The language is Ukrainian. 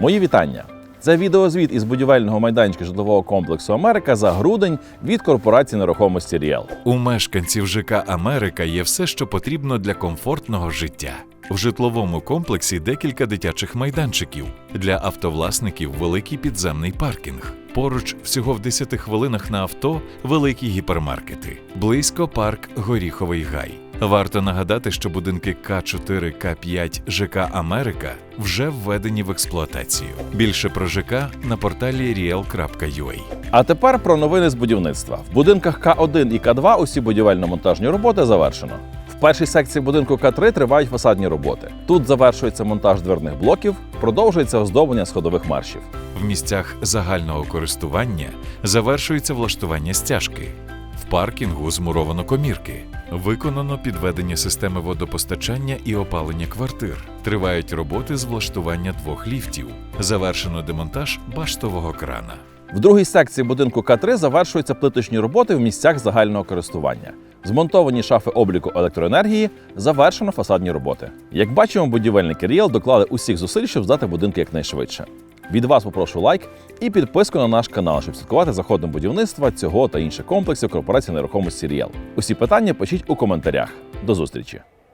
Мої вітання! Це відеозвіт із будівельного майданчика житлового комплексу Америка за грудень від корпорації нерухомості Ріел. У мешканців ЖК Америка є все, що потрібно для комфортного життя. В житловому комплексі декілька дитячих майданчиків для автовласників великий підземний паркінг. Поруч всього в 10 хвилинах на авто великі гіпермаркети. Близько парк Горіховий Гай. Варто нагадати, що будинки К4, К5 ЖК Америка вже введені в експлуатацію. Більше про ЖК на порталі riel.ua. А тепер про новини з будівництва. В будинках К1 і К2 усі будівельно-монтажні роботи завершено. В першій секції будинку К3 тривають фасадні роботи. Тут завершується монтаж дверних блоків, продовжується оздоблення сходових маршів. В місцях загального користування завершується влаштування стяжки. Паркінгу змуровано комірки. Виконано підведення системи водопостачання і опалення квартир. Тривають роботи з влаштування двох ліфтів. Завершено демонтаж баштового крана. В другій секції будинку К3 завершуються плиточні роботи в місцях загального користування. Змонтовані шафи обліку електроенергії, завершено фасадні роботи. Як бачимо, будівельники Ріел доклали усіх зусиль, щоб здати будинки якнайшвидше. Від вас попрошу лайк і підписку на наш канал, щоб слідкувати за ходом будівництва цього та інших комплексів корпорації нерухомості Ріел. Усі питання пишіть у коментарях. До зустрічі!